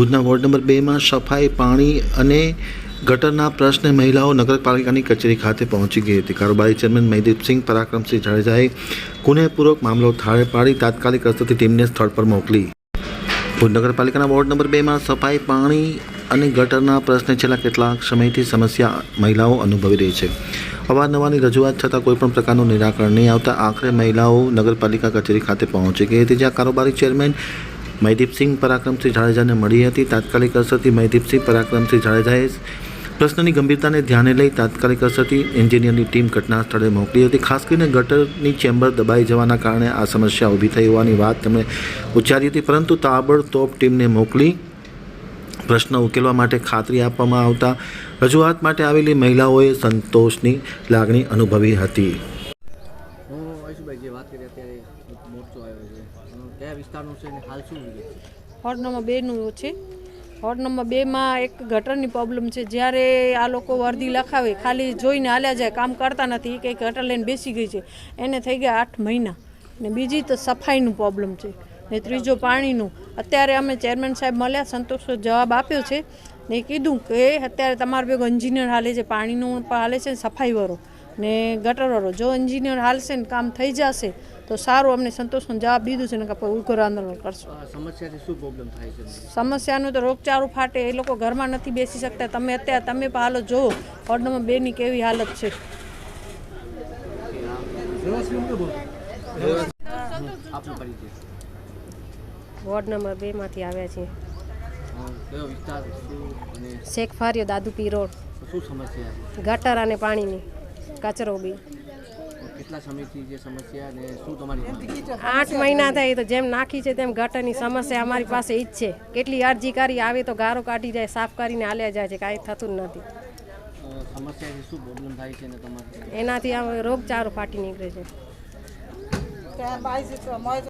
ભુજના ward number બેમાં સફાઈ, પાણી અને ગટરના પ્રશ્ને મહિલાઓ નગરપાલિકાની કચેરી ખાતે પહોંચી ગઈ હતી. કારોબારી ચેરમેન મહીદીપસિંહ પરાક્રમસિંહ જાડેજાએ કુનેપૂર્વક મામલો થાળે પાડી તાત્કાલિક અસરથી ટીમને સ્થળ પર મોકલી. ભુજ નગરપાલિકાના વોર્ડ નંબર બેમાં સફાઈ, પાણી અને ગટરના પ્રશ્ને છેલ્લા કેટલાક સમયથી સમસ્યા મહિલાઓ અનુભવી રહી છે. અવારનવારની રજૂઆત છતાં કોઈપણ પ્રકારનું નિરાકરણ નહીં આવતા આખરે મહિલાઓ નગરપાલિકા કચેરી ખાતે પહોંચી ગઈ હતી, જ્યાં કારોબારી ચેરમેન મહીદીપસિંહ પરાક્રમસિંહ જાડેજાને મળી હતી. તાત્કાલિક અસરથી મહીદીપસિંહ પરાક્રમસિંહ જાડેજાએ પ્રશ્નની ગંભીરતાને ધ્યાને લઈ તાત્કાલિક અસરથી એન્જિનિયરની ટીમ ઘટના સ્થળે મોકલી હતી. ખાસ કરીને ગટરની ચેમ્બર દબાઈ જવાના કારણે આ સમસ્યા ઊભી થઈ હોવાની વાત તેમણે ઉચ્ચારી હતી. પરંતુ તાબડતોબ ટીમને મોકલી પ્રશ્ન ઉકેલવા માટે ખાતરી આપવામાં આવતા રજૂઆત માટે આવેલી મહિલાઓએ સંતોષની લાગણી અનુભવી હતી. હું વાત કરી અત્યારે મોરચો આવ્યો છે. કયા વિસ્તારનું છે અને હાલ શું વોર્ડ નંબર બેનું છે. વોર્ડ નંબર બેમાં એક ગટરની પ્રોબ્લેમ છે. જ્યારે આ લોકો વર્દી લખાવે, ખાલી જોઈને હાલ્યા જાય, કામ કરતા નથી કે ગટર લઈને બેસી ગઈ છે. એને થઈ ગયા આઠ મહિના. ને બીજી તો સફાઈનું પ્રોબ્લેમ છે. ને ત્રીજો પાણીનું. અત્યારે અમે ચેરમેન સાહેબ મળ્યા સંતોષ જવાબ આપ્યો છે ને કીધું કે અત્યારે તમારે ભેગો એન્જિનિયર હાલે છે, પાણીનું પણ હાલે છે સફાઈવાળો. ને ગટરવાળો જો એન્જિનિયર હાલશે ને કામ થઈ જશે તો સારું અમને સંતોષનો જવાબ દીધું છે ને કે આપણે ઉગ્ર આંદોલન કરશું. સમસ્યાથી શું પ્રોબ્લેમ થાય છે? સમસ્યાનું તો રોગચાળો ફાટે એ લોકો ઘરમાં નથી બેસી શકતા. તમે અત્યારે તમે પણ હાલો જુઓ વોર્ડ નંબર બેની કેવી હાલત છે. વોર્ડ નંબર બેમાંથી આવ્યા છીએ. શેખ ફાર્યો દાદુપી રોડ. શું સમસ્યા ગટર અને પાણીની. કચરો બી. કેટલા સમયથી જે સમસ્યા અને શું તમારી આઠ મહિના થાય તો જેમ નાખી છે તેમ ગટરની સમસ્યા અમારી પાસે ઈ જ છે. કેટલી અરજી કરી આવે તો ગારો કાઢી જાય સાફ કરીને હાલ્યા જાય છે કાંઈ થતું જ નથી. સમસ્યાથી શું પ્રોબ્લેમ થાય છે ને તમારે? એનાથી આ રોગચાળો ફાટી નીકળે છે.